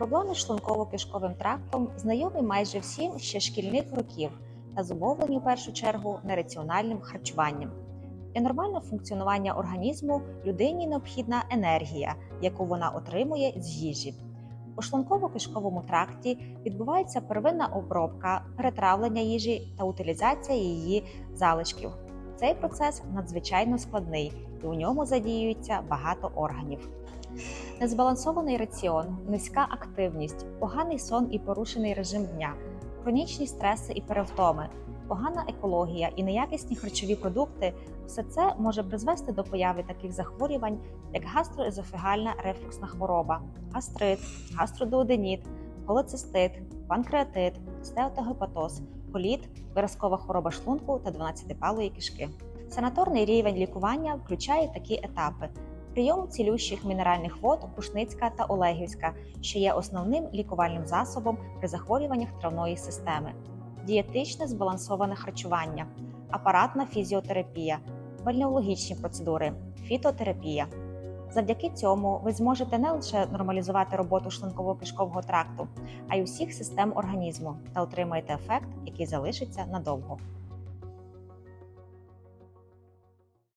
Проблеми з шлунково-кишковим трактом знайомі майже всім ще шкільних років та зумовлені в першу чергу нераціональним харчуванням. Для нормального функціонування організму людині необхідна енергія, яку вона отримує з їжі. У шлунково-кишковому тракті відбувається первинна обробка, перетравлення їжі та утилізація її залишків. Цей процес надзвичайно складний і у ньому задіюється багато органів. Незбалансований раціон, низька активність, поганий сон і порушений режим дня, хронічні стреси і перевтоми, погана екологія і неякісні харчові продукти все це може призвести до появи таких захворювань, як гастроезофагальна рефлюксна хвороба, гастрит, гастродуоденіт, холецистит, панкреатит, стеатогепатоз, коліт, виразкова хвороба шлунку та 12-палої кишки. Санаторний рівень лікування включає такі етапи: прийом цілющих мінеральних вод Кушницька та Олегівська, що є основним лікувальним засобом при захворюваннях травної системи, дієтичне збалансоване харчування, апаратна фізіотерапія, бальнеологічні процедури, фітотерапія. Завдяки цьому ви зможете не лише нормалізувати роботу шлунково-кишкового тракту, а й усіх систем організму та отримаєте ефект, який залишиться надовго.